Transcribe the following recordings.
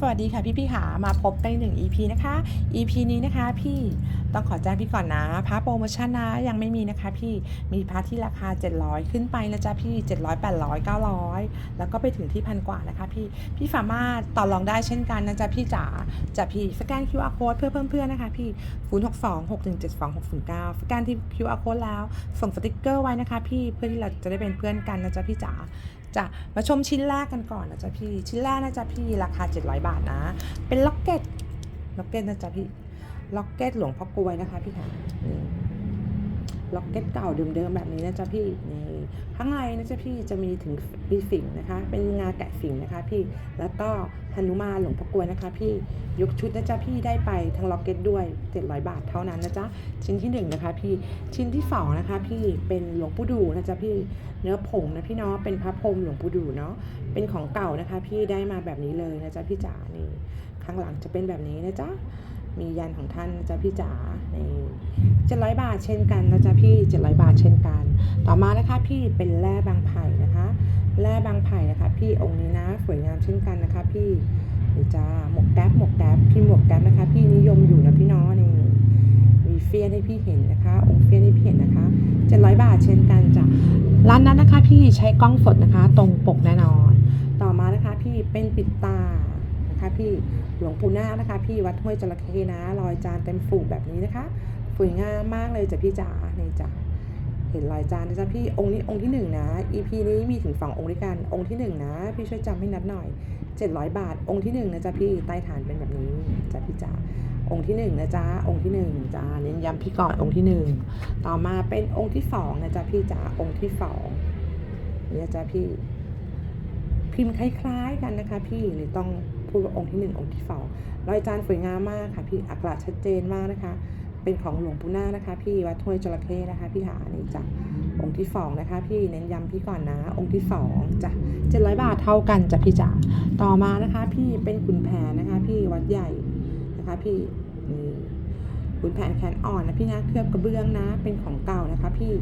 สวัสดีค่ะพี่พี่ๆค่ะมาพบกันหนึ่ง EP นะคะ EP นี้นะคะ พี่ต้องขอแจ้งพี่ก่อนนะพาร์ทโปรโมชั่นนะยังไม่มีนะคะ พี่มีพาร์ทที่ราคา 700 ขึ้นไปนะจ๊ะพี่ 700 800 900 แล้วก็ไปถึงที่พันกว่านะคะพี่พี่สามารถต่อรองได้เช่นกันนะจ๊ะพี่จ๋าจะพี่สแกน QR code เพื่อเพิ่มเพื่อนนะคะพี่ 0 6 2 6 1 7 2 6 0 9 สแกนที่ QR code แล้วส่งสติกเกอร์ไว้นะคะ พี่เพื่อที่เราจะได้เป็นเพื่อนกันนะจ๊ะพี่จ๋า จะมาชมชิ้นแรกกันก่อนนะจ๊ะพี่ ชิ้นแรกนะจ๊ะพี่ราคา 700 บาทนะ เป็นล็อกเก็ต ล็อกเก็ตนะจ๊ะพี่ ล็อกเก็ตหลวงพ่อกลวยนะคะพี่ค่ะ ล็อกเก็ตเก่าเดิมๆแบบนี้นะจ๊ะพี่นี่ข้างในนะจ๊ะพี่จะมีถึงมีฝิ่งนะคะ เป็นงาแกะฝิ่งนะคะพี่แล้วก็หนุมาหลวงพ่อกวยนะคะ พี่ยกชุดนะจ๊ะพี่ได้ไปทั้งล็อกเก็ตด้วย 700 บาทเท่านั้นนะจ๊ะชิ้นที่หนึ่งนะคะพี่ชิ้นที่สองนะคะพี่เป็นหลวงปู่ดูนะจ๊ะพี่เนื้อผงนะพี่เนาะเป็นพระพรมหลวงปู่ดูเนาะเป็นของเก่านะคะ พี่ได้มาแบบนี้เลยนะจ๊ะพี่จ๋านี่ข้างหลังจะเป็นแบบนี้นะจ๊ะ มียันของท่านนะจ๊ะพี่จ๋าในเจ็ดร้อยบาทเช่นกันนะจ๊ะพี่เจ็ดร้อยบาทเช่นกัน ต่อมานะคะพี่เป็นแร่บางไผ่นะคะ แร่บางไผ่นะคะ พี่องค์นี้นะสวยงามเช่นกันนะคะ พี่นี่จ้าหมวกแก๊ปหมวกแก๊ปพี่หมวกแก๊ปนะคะ พี่นิยมอยู่นะพี่น้องนี่มีเฟียนให้พี่เห็นนะคะ องค์เฟียนให้พี่เห็นนะคะ700บาทเช่นกันจ้ะร้านนั้นนะคะ พี่ใช้กล้องสดนะคะ ตรงปกแน่นอน ต่อมานะคะ พี่เป็นปิดตา นะคะพี่หลวงปู่นาคนะคะ พี่วัดห้วยจระเข้นะรอยจานเต็มฝูแบบนี้นะคะสวยงามมากเลยจ้ะพี่จ๋านี่จ้ะเห็นรอยจานนะจ๊ะพี่องค์นี้องค์ที่หนึ่งนะ EP นี้มีถึงสององค์ด้วยกันองค์ที่หนึ่งนะ พี่ช่วยจำให้นัดหน่อย 700 บาท องค์ที่หนึ่งนะจ๊ะพี่ใต้ฐานเป็นแบบนี้จ้ะพี่จ๋าองค์ที่หนึ่งนะจ๊ะองค์ที่หนึ่งจ้าเน้นย้ำพี่ก่อนองค์ที่หนึ่งต่อมาเป็นองค์ที่สองนะจ๊ะพี่จ๋าองค์ที่สองนี่นะจ๊ะพี่พิมพ์คล้ายๆกันนะคะ พี่หรือต้อง พูดว่าองค์ที่หนึ่งองค์ที่สองรอยจานสวยงามมากค่ะ พี่อักขระชัดเจนมากนะคะ เป็นของหลวงปู่นาคนะคะ พี่วัดห้วยจระเข้นะคะ พี่หานี่จ้ะองค์ที่สองนะคะ พี่เน้นย้ำพี่ก่อนนะ องค์ที่สองจ้ะเจ็ดร้อยบาทเท่ากันจ้ะพี่จ๋าต่อมานะคะ พี่เป็นขุนแผนนะคะ พี่วัดใหญ่นะคะ พี่นี่ขุนแผนแขนอ่อนนะพี่นะเคลือบกระเบื้องนะ เป็นของเก่านะคะ พี่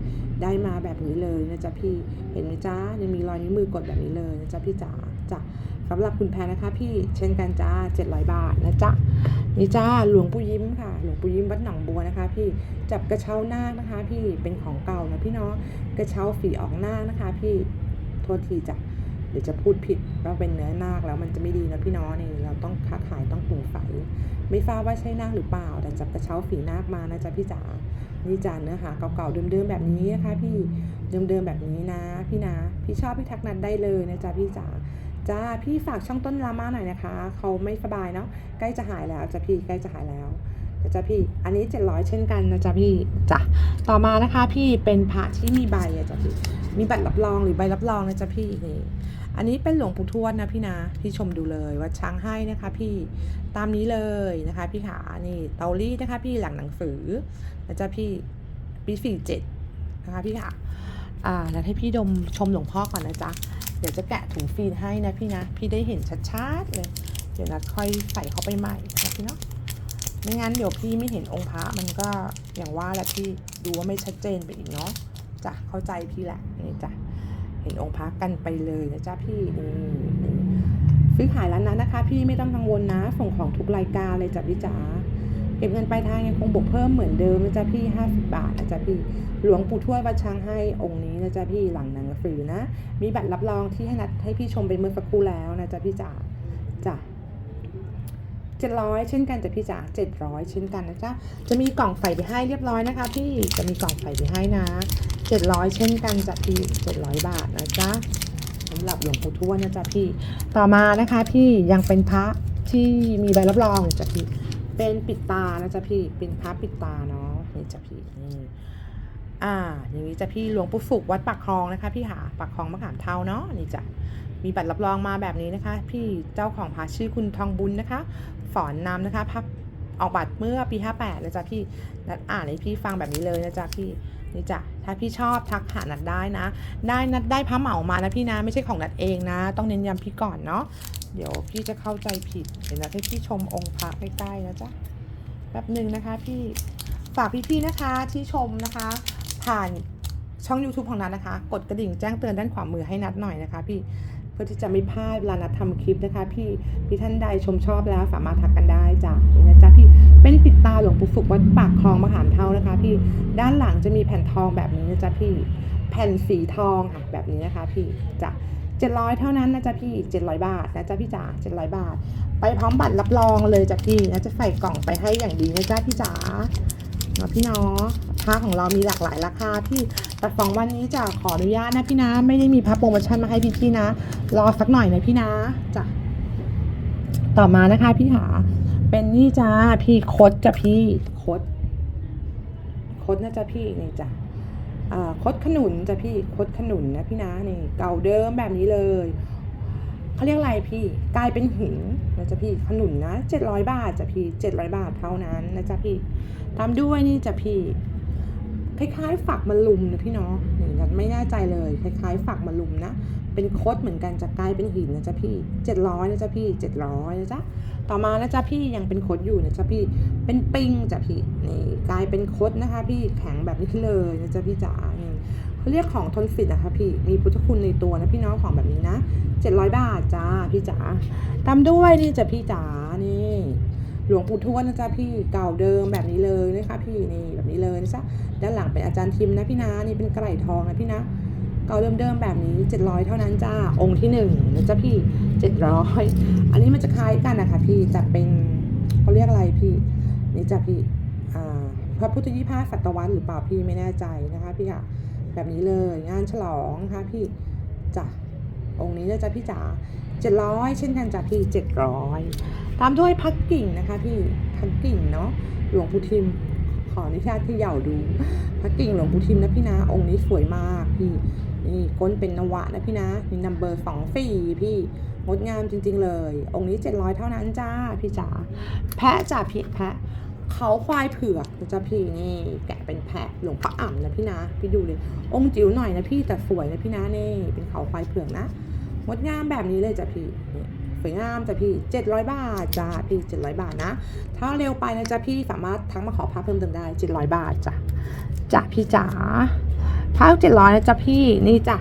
ได้มาแบบนี้เลยนะจ๊ะพี่เห็นไหมจ๊ะยังมีรอยนิ้วมือกดแบบนี้เลยนะจ๊ะพี่จ๋าจ้ะ สำหรับคุณแพนนะคะ พี่เช่นกันจ้า700 บาทนะจ๊ะนี่จ้าหลวงปู่ยิ้มค่ะ หลวงปู่ยิ้มวัดหนองบัวนะคะ พี่จับกระเช้านาคนะคะ พี่เป็นของเก่านะพี่เนาะกระเช้าฝีออกนาคนะคะ พี่โทษทีจ้ะเดี๋ยวจะพูดผิดว่าเป็นเนื้อนาคแล้วมันจะไม่ดีนะพี่น้องนี่เราต้องค้าขายต้องปรุงใสไม่ทราบว่าใช่นาคหรือเปล่า แต่จับกระเช้าฝีนาคมานะจ๊ะพี่จ๋านี่จานเนื้อหาเก่าๆเดิมๆแบบนี้นะคะ พี่เดิมๆแบบนี้นะ พี่นะ พี่ชอบพี่ทักนัดได้เลยนะจ๊ะพี่จ๋า จ้าพี่ฝากช่องต้นรามาหน่อยนะคะ เขาไม่สบายเนาะใกล้จะหายแล้วจ้ะพี่ใกล้จะหายแล้วจ๊ะพี่ อันนี้700เช่นกันนะจ๊ะพี่จ้ะต่อมานะคะพี่เป็นพระที่มีใบอะจ๊ะพี่ มีบัตรรับรองหรือใบรับรองนะจ๊ะพี่นี่ อันนี้เป็นหลวงปู่ทวดนะพี่นะ พี่ชมดูเลยวัดช้างให้นะคะ พี่ตามนี้เลยนะคะพี่ขานี่เตารีนะคะ พี่หลังหนังสือนะจ๊ะพี่ปีสี่เจ็ดนะคะพี่ขาอ่าแล้วให้พี่ดมชมหลวงพ่อก่อนนะจ๊ะ เดี๋ยวจะแกะถุงฟีนให้นะพี่นะ พี่ได้เห็นชัดๆเลย เดี๋ยวนัดค่อยใส่เข้าไปใหม่นะพี่เนาะไม่งั้นเดี๋ยวพี่ไม่เห็นองค์พระมันก็อย่างว่าแหละพี่ดูว่าไม่ชัดเจนไปอีกเนาะจ้ะเข้าใจพี่แหละนี่จ้ะเห็นองค์พระกันไปเลยนะจ๊ะพี่ซื้อขายร้านนั้นนะคะ พี่ไม่ต้องกังวลนะ ส่งของทุกรายการเลยจ้ะพี่จ๋า เก็บเงินปลายทางยังคงบวกเพิ่มเหมือนเดิมนะจ๊ะพี่50 บาทนะจ๊ะพี่ หลวงปู่ทวดวัดช้างให้องค์นี้นะจ๊ะพี่หลังหนังสือนะ มีบัตรรับรองที่ให้นัดให้พี่ชมไปเมื่อสักครู่แล้วนะจ๊ะพี่จ๋าจ้ะเจ็ดร้อยเช่นกันจ้ะพี่จ๋าเจ็ดร้อยเช่นกันนะจ๊ะจะมีกล่องใส่ไปให้เรียบร้อยนะคะ พี่จะมีกล่องใส่ไปให้นะเจ็ดร้อยเช่นกันจ้ะพี่เจ็ดร้อยบาทนะจ๊ะสำหรับหลวงปู่ทวดนะจ๊ะพี่ ต่อมานะคะพี่ยังเป็นพระที่มีใบรับรองจ้ะพี่ เป็นปิดตานะจ๊ะพี่ เป็นพระปิดตาเนาะนี่จ้ะพี่นี่อ่า อย่างนี้จ้ะพี่หลวงปู่สุกวัดปากคลองนะคะ พี่หาปากคลองมะขามเทาเนาะนี่จ้ะมีบัตรรับรองมาแบบนี้นะคะ พี่เจ้าของพระชื่อคุณทองบุญนะคะสอนนำนะคะพัก ออกบัตรเมื่อปี 58นะจ๊ะพี่นัดอ่านให้พี่ฟังแบบนี้เลยนะจ๊ะพี่นี่จ้ะถ้าพี่ชอบทักหานัดได้นะ ได้นัดได้พระเหมามานะพี่นะไม่ใช่ของนัดเองนะ ต้องเน้นย้ำพี่ก่อนเนาะเดี๋ยวพี่จะเข้าใจผิดเดี๋ยวนัดให้พี่ชมองค์พระใกล้ๆนะจ๊ะแป๊บหนึ่งนะคะพี่ฝากพี่ๆนะคะที่ชมนะคะ ผ่านช่อง YouTube ของนัดนะคะ กดกระดิ่งแจ้งเตือนด้านขวามือให้นัดหน่อยนะคะพี่ เพื่อที่จะไม่พลาดเวลานัดทำคลิปนะคะ พี่พี่ท่านใดชมชอบแล้วสามารถทักกันได้จ้ะนี่นะจ๊ะพี่เป็นปิดตาหลวงปู่ศุกร์วัดปากคลองมหารเท่านะคะ พี่ด้านหลังจะมีแผ่นทองแบบนี้นะจ๊ะพี่แผ่นสีทองค่ะแบบนี้นะคะ พี่จะ700เท่านั้นนะจ๊ะพี่700บาทนะจ๊ะพี่จ๋า700บาท ไปพร้อมบัตรรับรองเลยจ้ะพี่นะจะใส่กล่องไปให้อย่างดีนะจ๊ะพี่จ๋า พี่เนาะผ้าของเรามีหลากหลายราคาพี่แต่สองวันนี้จะขออนุญาตนะพี่นะ ไม่ได้มีพับโปรโมชั่นมาให้พี่พี่นะ รอสักหน่อยนะพี่นะจ้ะต่อมานะคะพี่หาเป็นนี่จ้าพี่คดจ้ะพี่คดคดนะจ๊ะพี่นี่จ้ะอ่าคดขนุนจ้ะพี่คดขนุนนะพี่นะนี่เก่าเดิมแบบนี้เลย เขาเรียกอะไรพี่กลายเป็นหินนะจ๊ะพี่ขนุนนะเจ็ดร้อยบาทจ้ะพี่เจ็ดร้อยบาทเท่านั้นนะจ๊ะพี่ตามด้วยนี่จ้ะพี่คล้ายๆฝักมะลุมนะพี่เนาะนี่นัดไม่แน่ใจเลย คล้ายๆฝักมะลุมนะ เป็นโคดเหมือนกันจะกลายเป็นหินนะจ๊ะพี่เจ็ดร้อยนะจ๊ะพี่เจ็ดร้อยนะจ๊ะ ต่อมานะจ๊ะพี่ยังเป็นโคดอยู่นะจ๊ะพี่ เป็นปิงจ้ะพี่ นี่กลายเป็นโคดนะคะ พี่แข็งแบบนี้เลยนะจ๊ะพี่จ๋า เขาเรียกของทนฟิตนะคะพี่ มีพุทธคุณในตัวนะพี่น้องของแบบนี้นะเจ็ดร้อยบาทจ้าพี่จ๋าตามด้วยนี่จ้ะพี่จ๋านี่หลวงปู่ทวดนะจ๊ะพี่เก่าเดิมแบบนี้เลยนะคะพี่นี่แบบนี้เลยนะจ๊ะด้านหลังเป็นอาจารย์ทิมนะพี่นะนี่เป็นไก่ทองนะพี่นะเก่าเดิมๆแบบนี้ 700 เท่านั้นจ้าองค์ที่หนึ่งนะจ๊ะพี่ 700 อันนี้มันจะคล้ายกันนะคะพี่จะเป็นเขาเรียกอะไรพี่ นี่จ้ะพี่พระพุทธยี่ห้าศตวรรษหรือเปล่าพี่ไม่แน่ใจนะคะพี่ค่ะ แบบนี้เลย งานฉลองนะคะพี่จ้ะองค์นี้นะจ๊ะพี่จ๋าเจ็ดร้อยเช่นกันจ้ะพี่เจ็ดร้อยตามด้วยพักกิ่งนะคะพี่พักกิ่งเนาะหลวงปู่ทิมขออนุญาตที่เหย่าดูพักกิ่งหลวงปู่ทิมนะพี่นะองค์นี้สวยมากพี่นี่ก้นเป็นนวะนะพี่นะมีนัมเบอร์สองสี่พี่งดงามจริง ๆ เลย องค์นี้เจ็ดร้อยเท่านั้นจ้าพี่จ๋าแพะจ้ะพี่แพะ เขาควายเผือกนะจ๊ะพี่นี่แกะเป็นแพะหลวงพ่ออ่ำนะพี่นะพี่ดูเลยองค์จิ๋วหน่อยนะพี่แต่สวยนะพี่นะนี่เป็นเขาควายเผือกนะงดงามแบบนี้เลยจ้ะพี่สวยงามจ้ะพี่ 700 บาทจ้ะพี่ 700 บาทนะ ถ้าเร็วไปนะจ๊ะพี่สามารถทั้งมาขอพักเพิ่มเติมได้ 700 บาทจ้ะจ้ะพี่จ๋าพัก700นะจ๊ะพี่นี่จ้ะ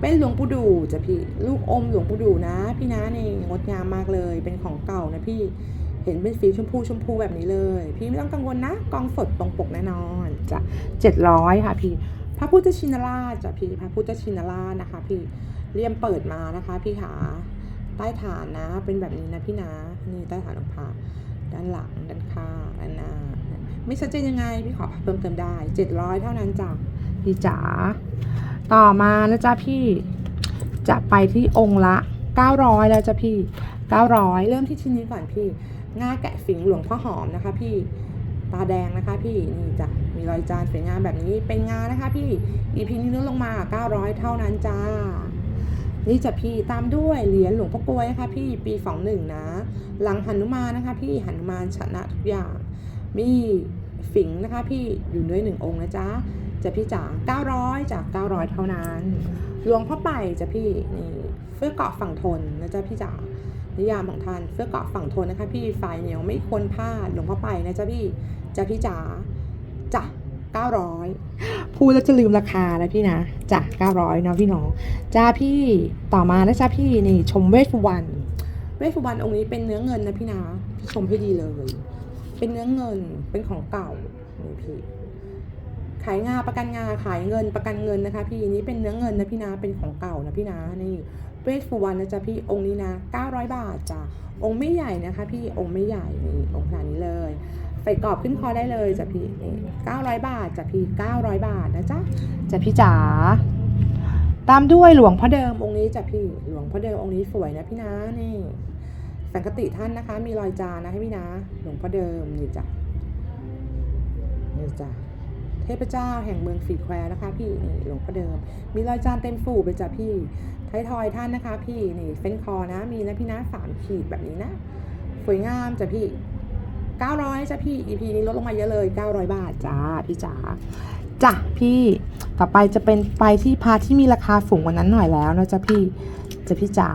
เป็นหลวงปู่ดูจ้ะพี่ ลูกอมหลวงปู่ดูนะ พี่นะนี่งดงามมากเลยเป็นของเก่านะพี่ เห็นเป็นสีชมพูชมพูแบบนี้เลย พี่ไม่ต้องกังวลนะ กองสดตรงปกแน่นอนจ้ะ700ค่ะพี่พระพุทธชินราชจ้ะพี่พระพุทธชินราชนะคะ พี่เรียมเปิดมานะคะ พี่ขาใต้ฐานนะเป็นแบบนี้นะพี่นะนี่ใต้ฐานของพระด้านหลังด้านข้างด้านหน้าไม่ชัดเจนยังไงพี่ขอเพิ่มเติมได้700เท่านั้นจ้ะพี่จ๋าต่อมานะจ๊ะพี่จะไปที่องค์ละ 900 แล้วจ้ะพี่ 900 เริ่มที่ชิ้นนี้ก่อนพี่ ง่าแกะสิงหลวงพ่อหอมนะคะ พี่ตาแดงนะคะ พี่นี่จ้ะมีรอยจานสวยงามแบบนี้เป็นงานนะคะ พี่ EP นี้ลดลงมา 900 เท่านั้นจ้านี่จะพี่ตามด้วยเหรียญหลวงพ่อกลวยนะคะพี่ปี21นะ หลังหนุมานนะคะ พี่หนุมานชนะทุกอย่าง มีฝิงนะคะ พี่อยู่ด้วยหนึ่งองค์นะจ๊ะจะพี่จ๋า900 จาก 900 เท่านั้น หลวงพ่อไปจะพี่นี่เสื้อเกาะฝั่งทนนะจ๊ะพี่จ๋า นิยามของท่านเสื้อเกาะฝั่งทนนะคะ พี่ฝ่ายเหนียวไม่ควรพลาดหลวงพ่อไปนะจ๊ะพี่จะพี่จ๋าจ้ะ900พูดแล้วจะลืมราคาแล้วพี่นะจ้ะ900เนาะพี่น้องจ้าพี่ต่อมานะจ้าพี่นี่ชมเวทวรรณเวทวรรณองค์นี้เป็นเนื้อเงินนะพี่นะพี่ชมให้ดีเลย เป็นเนื้อเงินเป็นของเก่านี่พี่ขายงาประกันงาขายเงินประกันเงินนะคะ พี่นี้เป็นเนื้อเงินนะพี่นะเป็นของเก่านะพี่นะนี่ เวทสุวรรณนะจ๊ะพี่องค์นี้นะ 900 บาทจ้ะองค์ไม่ใหญ่นะคะ พี่องค์ไม่ใหญ่นี่องค์ขนาดนี้เลยใส่กรอบขึ้นคอได้เลยจ้ะพี่นี่900 บาทจ้ะพี่ 900 บาทนะจ๊ะจ้ะพี่จ๋าตามด้วยหลวงพ่อเดิมองค์นี้จ้ะพี่หลวงพ่อเดิมองค์นี้สวยนะพี่นะนี่สังกติท่านนะคะ มีรอยจานนะให้พี่นะ หลวงพ่อเดิมนี่จ้ะนี่จ้ะเทพเจ้าแห่งเมืองสีแควนะคะ พี่นี่หลวงพ่อเดิม มีรอยจานเต็มฝูเลยจ้ะพี่ ไทยทอยท่านนะคะ พี่นี่เฟ้นคอนะ มีนะพี่นะสามขีดแบบนี้นะ สวยงามจ้ะพี่900จ้ะพี่ EP นี้ลดลงมาเยอะเลย900บาทจ้าพี่จ๋าจ้ะพี่ต่อไปจะเป็นไปที่พาที่มีราคาสูงกว่านั้นหน่อยแล้วนะจ๊ะพี่จะพี่จ๋า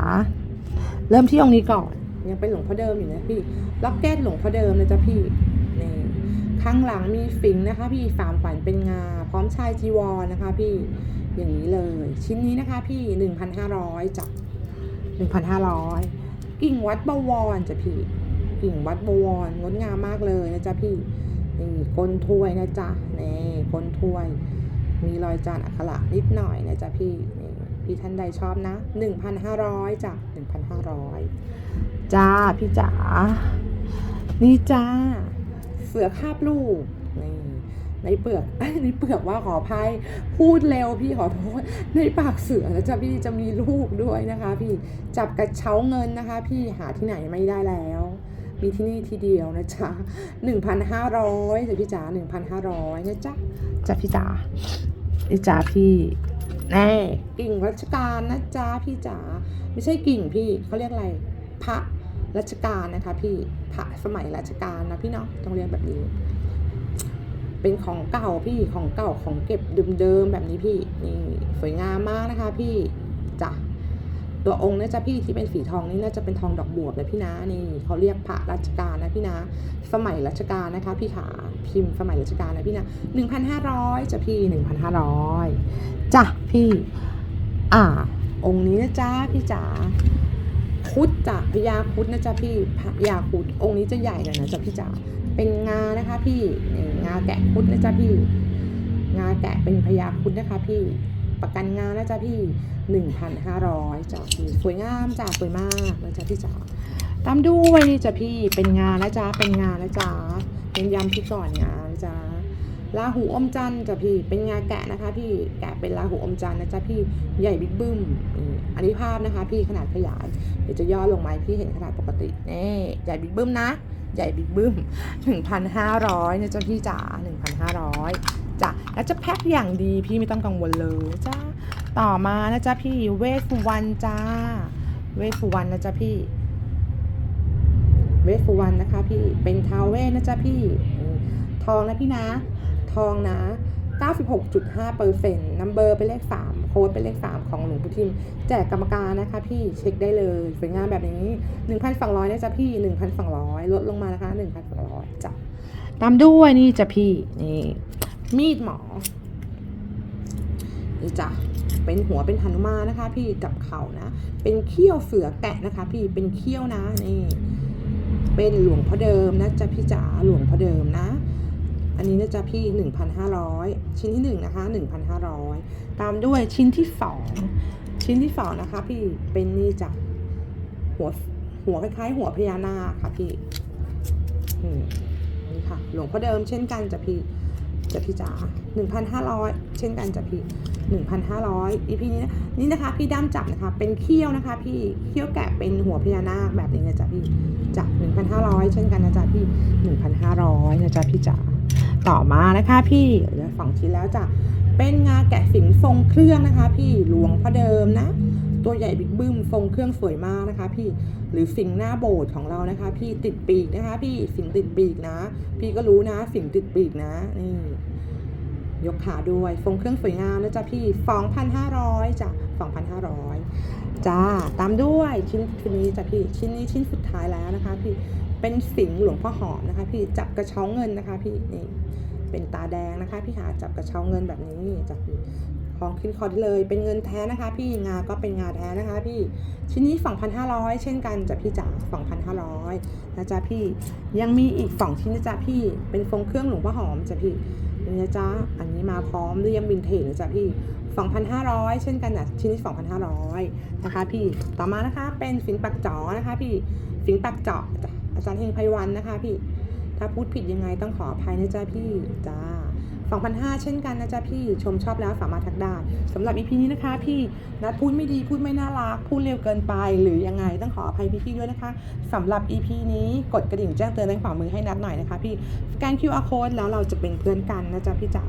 เริ่มที่องค์นี้ก่อน ยังเป็นหลวงพ่อเดิมอยู่นะพี่ล็อกเก็ตหลวงพ่อเดิมนะจ๊ะพี่นี่ข้างหลังมีฝิงนะคะ พี่สามฝันเป็นงา พร้อมชายจีวรนะคะ พี่ อย่างนี้เลย ชิ้นนี้นะคะพี่ 1,500จ้ะ1,500 กิ่งวัดบวรจ้ะพี่ กิ่งวัดบวรงดงามมากเลยนะจ๊ะพี่นี่ก้นถ้วยนะจ๊ะนี่ก้นถ้วย มีรอยจานอักขระนิดหน่อยนะจ๊ะพี่นี่พี่ท่านใดชอบนะ 1,500จ้ะ1,500 จ้าพี่จ๋านี่จ้า เสือคาบลูกนี่ ในเปลือกในเปลือกว่าขออภัยพูดเร็วพี่ขอโทษในปากเสือนะจ๊ะพี่จะมีลูกด้วยนะคะ พี่จับกระเช้าเงินนะคะ พี่หาที่ไหนไม่ได้แล้ว มีที่นี่ที่เดียวนะจ๊ะ1,500จ้ะพี่จ๋า1,500นห้าร้อยนะจ๊ะจ้ะพี่จ๋าพี่จ๋าพี่แน่กิ่งรัชกาลนะจ๊ะพี่จ๋าไม่ใช่กิ่งพี่เขาเรียกอะไรพระรัชกาลนะคะ พี่พระสมัยรัชกาลนะพี่เนาะต้องเรียกแบบนี้ เป็นของเก่าพี่ของเก่าของเก็บเดิมๆแบบนี้พี่นี่สวยงามมากนะคะ พี่จ้ะตัวองค์นะจ๊ะพี่ที่เป็นสีทองนี่น่าจะเป็นทองดอกบวบเลยพี่นะนี่เขาเรียกพระรัชกาลนะพี่นะ สมัยรัชกาลนะคะ พี่ขาพิมพ์สมัยรัชกาลนะพี่นะหนึ่งพันห้าร้อยจ้ะพี่หนึ่งพันห้าร้อยจ้ะพี่ อ่า องค์นี้นะจ๊ะพี่จ๋าคุดจ้ะพญาคุดนะจ๊ะพี่พญาคุดองค์นี้จะใหญ่หน่อยนะจ๊ะพี่จ๋า เป็นงานะคะ พี่งาแกะคุดนะจ๊ะพี่ งาแกะเป็นพญาคุดนะคะ พี่ประกันงานะจ๊ะพี่หนึ่งพันห้าร้อยจ้ะพี่สวยงามจ้ะสวยมากนะจ๊ะพี่จ๋าตามด้วยนี่จ้ะพี่เป็นงานะจ๊ะเป็นงานะจ๊ะเน้นยำพี่ก่อนงานะจ๊ะลาหูอมจันจ้ะพี่เป็นงาแกะนะคะ พี่แกะเป็นลาหูอมจันนะจ๊ะพี่ใหญ่บิ๊กบึ้มอันนี้ภาพนะคะ พี่ขนาดขยายเดี๋ยวจะย่อลงมาพี่เห็นขนาดปกตินี่ใหญ่บิ๊กบึ้มนะ ใหญ่บิ๊กบึ้ม 1,500นะเจ๊ะพี่จ๋า1,500จ้ะแล้วจะแพ็คอย่างดีพี่ไม่ต้องกังวลเลยจ้าต่อมานะจ๊ะพี่เวฟวันจ้า เวฟวันนะจ๊ะพี่ เวฟวันนะคะ พี่เป็นทาวเวนะจ๊ะพี่ ทองนะพี่นะ ทองนะ 96.5เปอร์เซ็นต์นัมเบอร์เป็นเลข 3 โค้ดเป็นเลข 3 ของหลวงปู่ทิม แจกกรรมการนะคะพี่เช็คได้เลยสวยงามแบบนี้ 1,200นะจ๊ะพี่ 1,200 ลดลงมานะคะ 1,200จ้ะตามด้วยนี่จ้ะพี่นี่มีดหมอนี่จ้ะเป็นหัวเป็นหนุมานะคะ พี่กับเข่านะ เป็นเขี้ยวเสือแกะนะคะ พี่เป็นเขี้ยวนะนี่เป็นหลวงพ่อเดิมนะจ๊ะพี่จ๋าหลวงพ่อเดิมนะ อันนี้นะจ๊ะพี่ 1,500 ชิ้นที่1นะคะ1,500 ตามด้วยชิ้นที่ 2 ชิ้นที่ 2 นะคะ พี่เป็นนี่จ้ะหัวหัวคล้ายๆหัวพญานาคค่ะพี่อืมนี่ค่ะ หลวงพ่อเดิมเช่นกันจ้ะพี่จ้ะพี่จ๋า1,500 เช่นกันจ้ะพี่1,500อีพีนี้นะนี่นะคะ พี่ด้ามจับนะคะ เป็นเขี้ยวนะคะ พี่เขี้ยวแกะเป็นหัวพญานาคแบบนี้นะจ๊ะพี่จ้ะ1,500 เช่นกันนะจ๊ะพี่ 1,500 นะจ๊ะพี่จ๋า ต่อมานะคะพี่เหลือสองชิ้นแล้วจ้ะเป็นงาแกะสิงทรงเครื่องนะคะ พี่หลวงพ่อเดิมนะ ตัวใหญ่บิ๊กบึ้มทรงเครื่องสวยมากนะคะ พี่หรือสิงหน้าโบสถ์ของเรานะคะ พี่ติดปีกนะคะ พี่สิงติดปีกนะ พี่ก็รู้นะ สิงติดปีกนะนี่ยกขาด้วยทรงเครื่องสวยงามนะจ๊ะพี่ 2,500จ้ะ2,500จ้าตามด้วยชิ้นชิ้นนี้จ้ะพี่ชิ้นนี้ชิ้นสุดท้ายแล้วนะคะ พี่ เป็นสิงห์หลวงพ่อหอมนะคะ พี่จับกระเช้าเงินนะคะ พี่นี่เป็นตาแดงนะคะ พี่หาจับกระเช้าเงินแบบนี้จับของขึ้นคอได้เลย เป็นเงินแท้นะคะ พี่งาก็เป็นงาแท้นะคะ พี่ชิ้นนี้2,500เช่นกันจ้ะพี่จ๋า2,500นะจ๊ะพี่ยังมีอีกสองชิ้นนะจ๊ะพี่เป็นทรงเครื่องหลวงพ่อหอมจ้ะพี่นี่นะจ๊ะอันนี้มาพร้อมเรียมวินเทจนะจ๊ะพี่2,500 เช่นกันนะชิ้นนี้2,500 นะคะพี่ต่อมานะคะเป็นสินปักจ๋อนะคะพี่สินปักจาะจ้ะ อาจารย์เฮงไพวันนะคะพี่ ถ้าพูดผิดยังไงต้องขออภัยนะจ๊ะพี่จ้า2,500 เช่นกันนะจ๊ะพี่ชมชอบแล้วสามารถทักได้สำหรับอีพีนี้นะคะ พี่นัดพูดไม่ดีพูดไม่น่ารัก พูดเร็วเกินไป หรือยังไงต้องขออภัยพี่ๆด้วยนะคะสำหรับ EP นี้กดกระดิ่งแจ้งเตือนด้านขวามือให้นัดหน่อยนะคะ พี่สแกน QR code แล้วเราจะเป็นเพื่อนกันนะจ๊ะพี่จ๋า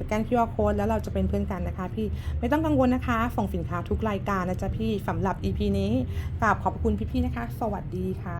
สแกน QR code แล้วเราจะเป็นเพื่อนกันนะคะ พี่ไม่ต้องกังวลนะคะ ส่งสินค้าทุกรายการนะจ๊ะพี่สำหรับ EP นี้กราบขอบคุณพี่ๆนะคะ สวัสดีค่ะ